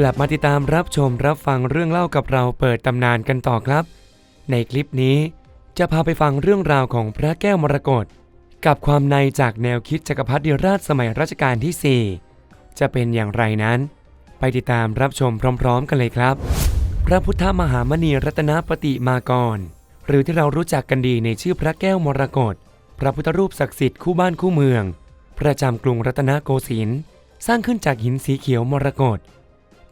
กลับมาติดตามรับชมรับฟังเรื่องเล่ากับเราเปิดตำนานกันต่อครับ ในคลิปนี้จะพาไปฟังเรื่องราวของพระแก้วมรกตกับความในจากแนวคิดจักรพรรดิราชสมัยรัชกาลที่ 4 จะเป็นอย่างไรนั้น ไปติดตามรับชมพร้อม ๆ กันเลยครับ พระพุทธมหามณีรัตนปฏิมากร หรือที่เรารู้จักกันดีในชื่อพระแก้วมรกตพระพุทธรูปศักดิ์สิทธิ์คู่บ้านคู่เมือง ประจำกรุงรัตนโกสินทร์สร้างขึ้นจากหินสีเขียวมรกต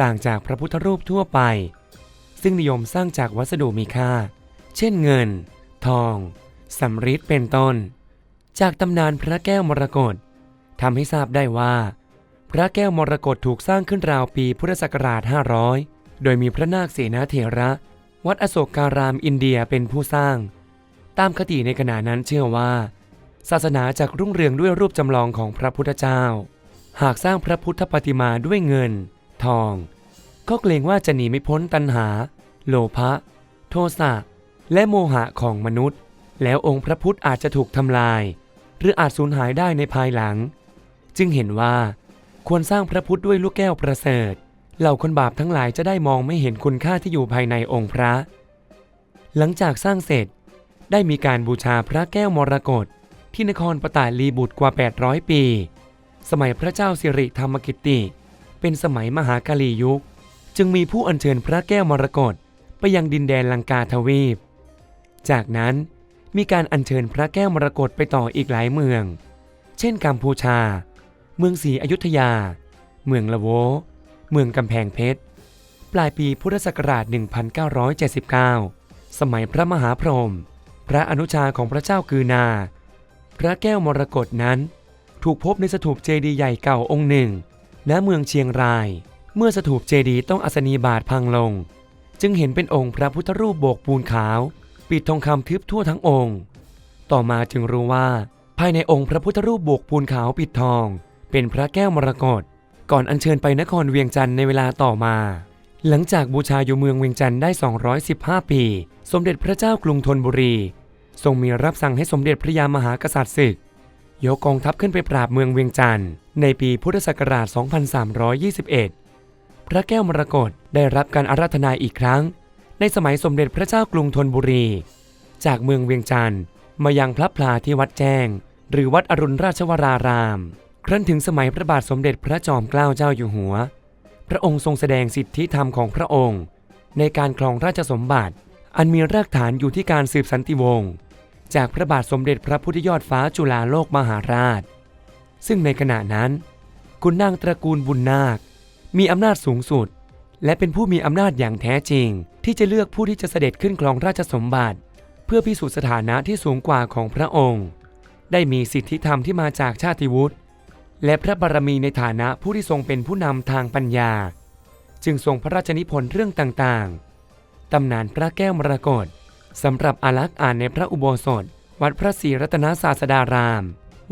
ต่างจากพระพุทธรูปทั่วไป ซึ่งนิยมสร้างจากวัสดุมีค่า เช่นเงิน ทองสำริดเป็นต้น จากตำนานพระแก้วมรกตทำให้ทราบได้ว่า พระแก้วมรกตถูกสร้างขึ้นราวปีพุทธศักราช 500 โดยมีพระนาคเสนาเถระ วัดอโศกการามอินเดียเป็นผู้สร้าง ตามคติในขณะนั้นเชื่อว่า ศาสนาจากรุ่งเรืองด้วยรูปจำลองของพระพุทธเจ้า หากสร้างพระพุทธปฏิมาด้วยเงิน ทอง ก็เกรงว่าจะหนีไม่พ้นตัณหา โลภะ โทสะ และโมหะของมนุษย์ แล้วองค์พระพุทธอาจจะถูกทำลาย หรืออาจสูญหายได้ในภายหลัง จึงเห็นว่า ควรสร้างพระพุทธด้วยลูกแก้วประเสริฐ เหล่าคนบาปทั้งหลายจะได้มองไม่เห็นคุณค่าที่อยู่ภายในองค์พระ หลังจากสร้างเสร็จได้มีการบูชาพระแก้วมรกตที่นครปตาลีบุตรกว่า 800 ปี สมัยพระเจ้าสิริธรรมกิติ เป็นสมัยมหากาลียุค จึงมีผู้อัญเชิญพระแก้วมรกตไปยังดินแดนลังกาทวีป จากนั้นมีการอัญเชิญพระแก้วมรกตไปต่ออีกหลายเมือง เช่นกัมพูชา เมืองศรีอยุธยา เมืองละโว เมืองกำแพงเพชร ปลายปีพุทธศักราช 1979 สมัยพระมหาพรหมพระอนุชาของพระเจ้ากือนา พระแก้วมรกตนั้น ถูกพบในสถูปเจดีย์ใหญ่เก่าองค์หนึ่ง ณเมืองเชียงราย เมื่อสถูปเจดีย์ต้องอัศนีบาทพังลง จึงเห็นเป็นองค์พระพุทธรูปโบกปูนขาว ปิดทองคำทึบทั่วทั้งองค์ ต่อมาจึงรู้ว่า ภายในองค์พระพุทธรูปโบกปูนขาวปิดทอง เป็นพระแก้วมรกตก่อนอัญเชิญไปนครเวียงจันทร์ในเวลาต่อมา หลังจากบูชาอยู่เมืองเวียงจันทร์ได้ 215 ปี สมเด็จพระเจ้ากรุงธนบุรี ทรงมีรับสั่งให้สมเด็จพระยามหากษัตริย์ศึก ยกกองทัพขึ้นไปปราบเมืองเวียงจันทร์ในปีพุทธศักราช 2321 พระแก้วมรกตได้รับการอาราธนาอีกครั้ง ในสมัยสมเด็จพระเจ้ากรุงธนบุรี จากเมืองเวียงจันทร์มายังพระพลาที่วัดแจ้ง หรือวัดอรุณราชวราราม ครั้นถึงสมัยพระบาทสมเด็จพระจอมเกล้าเจ้าอยู่หัว พระองค์ทรงแสดงสิทธิธรรมของพระองค์ ในการครองราชสมบัติ อันมีรากฐานอยู่ที่การสืบสันติวงศ์ จากพระบาทสมเด็จพระพุทธยอดฟ้าจุฬาโลกมหาราช ซึ่งในขณะนั้น คุณนางตระกูลบุญนาค มีอำนาจสูงสุด และเป็นผู้มีอำนาจอย่างแท้จริง ที่จะเลือกผู้ที่จะเสด็จขึ้นครองราชสมบัติ เพื่อพิสูจน์สถานะที่สูงกว่าของพระองค์ ได้มีสิทธิธรรมที่มาจากชาติวุฒิและพระบารมีในฐานะผู้ที่ทรงเป็นผู้นำทางปัญญา จึงทรงพระราชนิพนธ์เรื่องต่างๆ ตำนานพระแก้วมรกต สำหรับอารักษ์อ่านในพระอุโบสถ วัดพระศรีรัตนศาสดาราม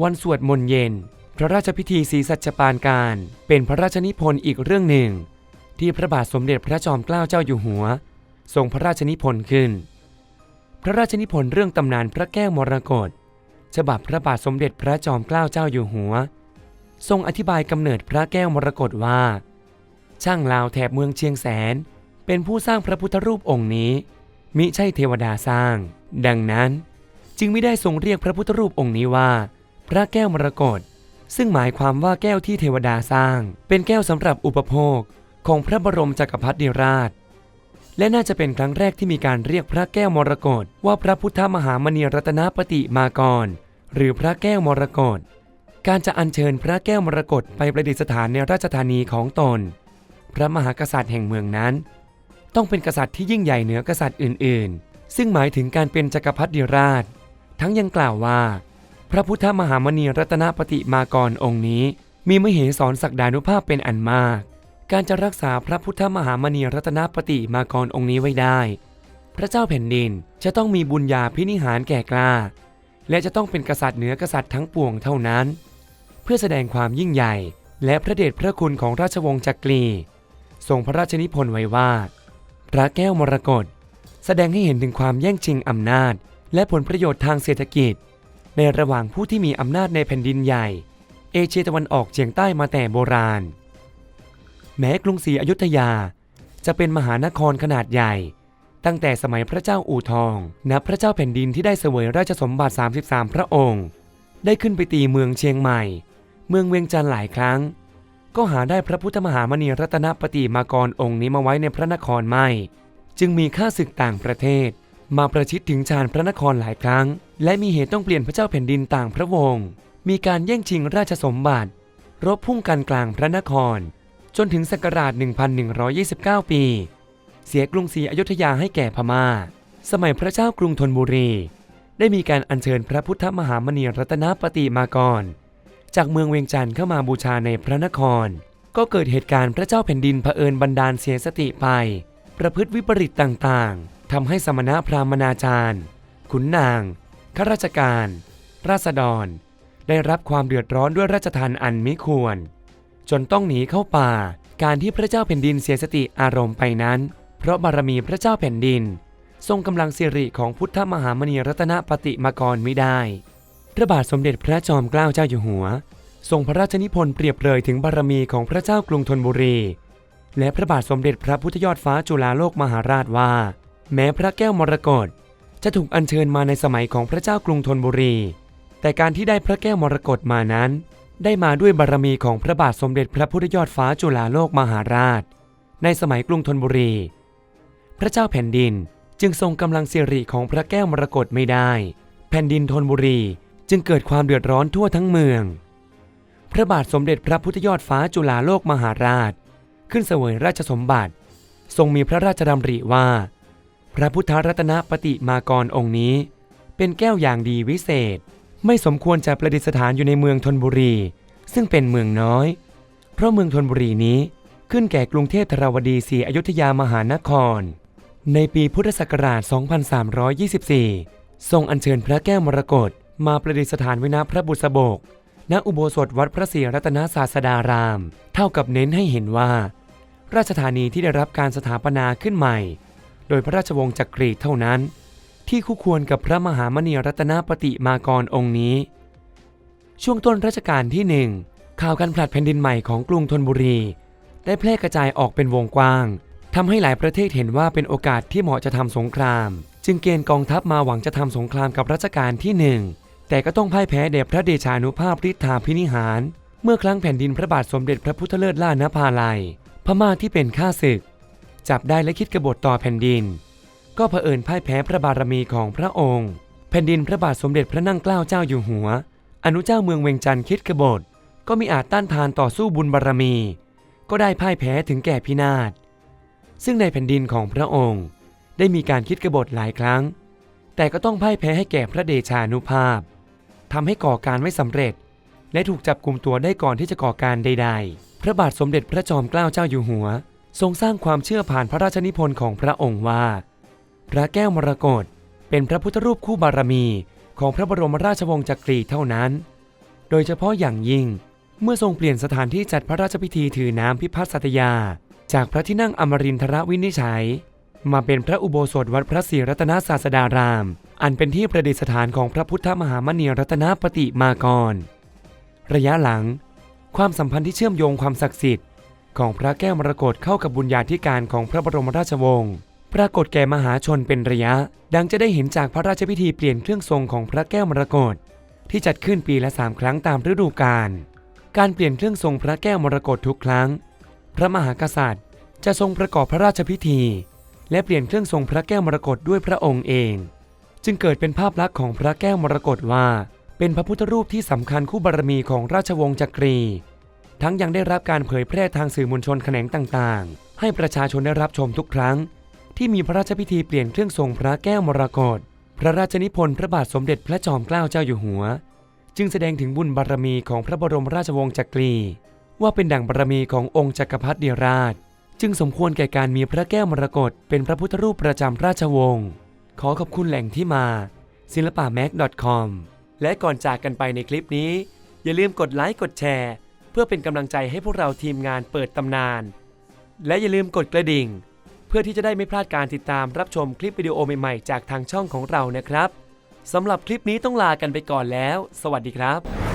วันสวดมนต์เย็น พระราชพิธีศรีสัชปานการ เป็นพระราชนิพนธ์อีกเรื่องหนึ่ง ที่พระบาทสมเด็จพระจอมเกล้าเจ้าอยู่หัว ทรงพระราชนิพนธ์ขึ้น พระราชนิพนธ์เรื่องตำนานพระแก้วมรกตฉบับพระบาทสมเด็จพระจอมเกล้าเจ้าอยู่หัว ทรงอธิบายกำเนิดพระแก้วมรกตว่า ช่างลาวแถบเมืองเชียงแสน เป็นผู้สร้างพระพุทธรูปองค์นี้ มิใช่เทวดาสร้าง ดังนั้นจึงไม่ได้ทรงเรียกพระพุทธรูปองค์นี้ว่า พระแก้วมรกตซึ่งหมายความว่าแก้วที่เทวดาสร้าง เป็นแก้วสำหรับอุปโภคของพระบรมจักรพรรดิราช และน่าจะเป็นครั้งแรกที่มีการเรียกพระแก้วมรกตว่าพระพุทธมหามณีรัตนปฏิมากร หรือพระแก้วมรกตการจะอัญเชิญพระแก้วมรกตไปประดิษฐานในราชธานีของตน พระมหากษัตริย์แห่งเมืองนั้น ต้องเป็นกษัตริย์ที่ยิ่งใหญ่เหนือกษัตริย์อื่น ๆ ซึ่งหมายถึงการเป็นจักรพรรดิราช ทั้งยังกล่าวว่า พระพุทธมหามณีรัตนปฏิมากรองค์นี้ มีมเหสรศักดานุภาพเป็นอันมาก การจะรักษาพระพุทธมหามณีรัตนปฏิมากรองค์นี้ไว้ได้ พระเจ้าแผ่นดินจะต้องมีบุญญาพินิหารแก่กล้า และจะต้องเป็นกษัตริย์เหนือกษัตริย์ทั้งปวงเท่านั้น เพื่อแสดงความยิ่งใหญ่ และพระเดชพระคุณของราชวงศ์จักรีทรงพระราชนิพนธ์ไว้ว่า พระแก้วมรกตแสดงให้เห็นถึงความแย่งชิงอำนาจ และผลประโยชน์ทางเศรษฐกิจ ในระหว่างผู้ที่มีอำนาจในแผ่นดินใหญ่ เอเชียตะวันออกเฉียงใต้มาแต่โบราณ แม้กรุงศรีอยุธยา จะเป็นมหานครขนาดใหญ่ ตั้งแต่สมัยพระเจ้าอู่ทอง นับพระเจ้าแผ่นดินที่ได้เสวยราชสมบัติ 33 พระองค์ ได้ขึ้นไปตีเมืองเชียงใหม่ เมืองเวียงจันทร์หลายครั้ง ก็หาได้พระพุทธมหามณีรัตนปฏิมากรองค์นี้มาไว้ในพระนครไม่ จึงมีข้าศึกต่างประเทศ มาประชิดถึงชานพระนครหลายครั้ง และมีเหตุต้องเปลี่ยนพระเจ้าแผ่นดินต่างพระวงศ์มีการแย่งชิงราชสมบัติ รบพุ่งกันกลางพระนคร จนถึงศักราช 1129 ปี เสียกรุงศรีอยุธยาให้แก่พมา่า สมัยพระเจ้ากรุงธนบุรี ได้มีการอัญเชิญพระพุทธมหามณีรัตนปฏิมากร จากเมืองเวียงจันทร์เข้ามาบูชาในพระนคร ก็เกิดเหตุการณ์พระเจ้าแผ่นดินเผอิญบันดาลเสียสติไป ประพฤติวิปริตต่างๆทำให้สมณะพราหมณาจารย์ ขุนนาง ข้าราชการ ราษฎร ได้รับความเดือดร้อนด้วยราชทานอันมิควร จนต้องหนีเข้าป่า การที่พระเจ้าแผ่นดินเสียสติอารมณ์ไปนั้น เพราะบารมีพระเจ้าแผ่นดิน ทรงกำลังสิริของพุทธมหามณีรัตนปฏิมากรไม่ได้ พระบาทสมเด็จพระจอมเกล้าเจ้าอยู่หัว ทรงพระราชนิพนธ์เปรียบเลยถึงบารมีของพระเจ้ากรุงธนบุรี และพระบาทสมเด็จพระพุทธยอดฟ้าจุฬาโลกมหาราชว่า แม้พระแก้วมรกตจะถูกอัญเชิญมาในสมัยของพระเจ้ากรุงธนบุรี แต่การที่ได้พระแก้วมรกตมานั้น ได้มาด้วยบารมีของพระบาทสมเด็จพระพุทธยอดฟ้าจุฬาโลกมหาราช ในสมัยกรุงธนบุรี พระเจ้าแผ่นดินจึงทรงกำลังสิริของพระแก้วมรกตไม่ได้ แผ่นดินธนบุรี จึงเกิดความเดือดร้อนทั่วทั้งเมือง พระบาทสมเด็จพระพุทธยอดฟ้าจุฬาโลกมหาราช ขึ้นเสวยราชสมบัติ ทรงมีพระราชดำริว่า พระพุทธรัตนปฏิมากรองค์นี้ เป็นแก้วอย่างดีวิเศษ ไม่สมควรจะประดิษฐานอยู่ในเมืองธนบุรี ซึ่งเป็นเมืองน้อย เพราะเมืองธนบุรีนี้ขึ้นแก่กรุงเทพธรวดีศรีอยุธยามหานคร ในปีพุทธศักราช 2324 ทรงอัญเชิญพระแก้วมรกต มาประดิษฐานไว้ณพระบุษบก ณอุโบสถวัดพระศรีรัตนศาสดาราม เท่ากับเน้นให้เห็นว่า ราชธานีที่ได้รับการสถาปนาขึ้นใหม่ โดยพระราชวงศ์จักรีเท่านั้น ที่คู่ควรกับพระมหามณีรัตนปฏิมากรองค์นี้ ช่วงต้นรัชกาลที่หนึ่งข่าวการผลัดแผ่นดินใหม่ของกรุงธนบุรี ได้แพร่กระจายออกเป็นวงกว้างทำให้หลายประเทศเห็นว่าเป็นโอกาสที่เหมาะจะทำสงคราม จึงเกณฑ์กองทัพมาหวังจะทำสงครามกับรัชกาลที่หนึ่ง แต่ก็ต้องพ่ายแพ้แด่พระเดชานุภาพฤทธาพินิหาร เมื่อครั้งแผ่นดินพระบาทสมเด็จพระพุทธเลิศล่านภาลัย พม่าที่เป็นข้าศึก จับได้และคิดกบฏต่อแผ่นดิน ก็เผอิญพ่ายแพ้พระบารมีของพระองค์ แผ่นดินพระบาทสมเด็จพระนั่งเกล้าเจ้าอยู่หัว อนุเจ้าเมืองเวียงจันทร์คิดกบฏก็มีอาจต้านทานต่อสู้บุญบารมี ก็ได้พ่ายแพ้ถึงแก่พินาศ ซึ่งในแผ่นดินของพระองค์ ได้มีการคิดกบฏหลายครั้ง แต่ก็ต้องพ่ายแพ้ให้แก่พระเดชานุภาพ ทำให้ก่อการไม่สำเร็จ และถูกจับกลุ่มตัวได้ก่อนที่จะก่อการใด ๆ พระบาทสมเด็จพระจอมเกล้าเจ้าอยู่หัว ทรงสร้างความเชื่อผ่านพระราชนิพนธ์ของพระองค์ว่า พระแก้วมรกตเป็นพระพุทธรูปคู่บารมีของพระบรมราชวงศ์จักรีเท่านั้น โดยเฉพาะอย่างยิ่ง เมื่อทรงเปลี่ยนสถานที่จัดพระราชพิธีถือน้ำพิพัฒน์สัตยา จากพระที่นั่งอมรินทรวินิจฉัย มาเป็นพระอุโบสถวัดพระศรีรัตนศาสดาราม อันเป็นที่ประดิษฐานของพระพุทธมหามณีรัตนปฏิมากร ระยะหลัง ความสัมพันธ์ที่เชื่อมโยงความศักดิ์สิทธิ์ ของพระแก้วมรกตเข้ากับบุญญาธิการของพระบรมราชวงศ์ปรากฏแก่มหาชนเป็นระยะ ดังจะได้เห็นจากพระราชพิธีเปลี่ยนเครื่องทรงของพระแก้วมรกตที่จัดขึ้นปีละสามครั้งตามฤดูกาลการเปลี่ยนเครื่องทรงพระแก้วมรกตทุกครั้ง พระมหากษัตริย์จะทรงประกอบพระราชพิธี และเปลี่ยนเครื่องทรงพระแก้วมรกตด้วยพระองค์เอง จึงเกิดเป็นภาพลักษณ์ของพระแก้วมรกตว่า เป็นพระพุทธรูปที่สำคัญคู่บารมีของราชวงศ์จักรี ทั้งยังได้รับการเผยแพร่ทางสื่อมวลชนแขนงต่างๆ ให้ประชาชนได้รับชมทุกครั้ง ที่มีพระราชพิธีเปลี่ยนเครื่องทรงพระแก้วมรกตพระราชนิพนธ์พระบาทสมเด็จพระจอมเกล้าเจ้าอยู่หัว จึงแสดงถึงบุญบารมีของพระบรมราชวงศ์จักรี ว่าเป็นดั่งบารมีขององค์จักรพรรดิราช จึงสมควรแก่การมีพระแก้วมรกตเป็นพระพุทธรูปประจำราชวงศ์ขอขอบคุณแหล่งที่มาศิลปะ mag.com และก่อนจากกันไปในคลิปนี้ อย่าลืมกดไลค์กดแชร์ เพื่อเป็นกำลังใจให้พวกเราทีมงานเปิดตำนาน และอย่าลืมกดกระดิ่ง เพื่อที่จะได้ไม่พลาดการติดตามรับชมคลิปวิดีโอใหม่ๆ จากทางช่องของเรานะครับสำหรับคลิปนี้ต้องลากันไปก่อนแล้ว สวัสดีครับ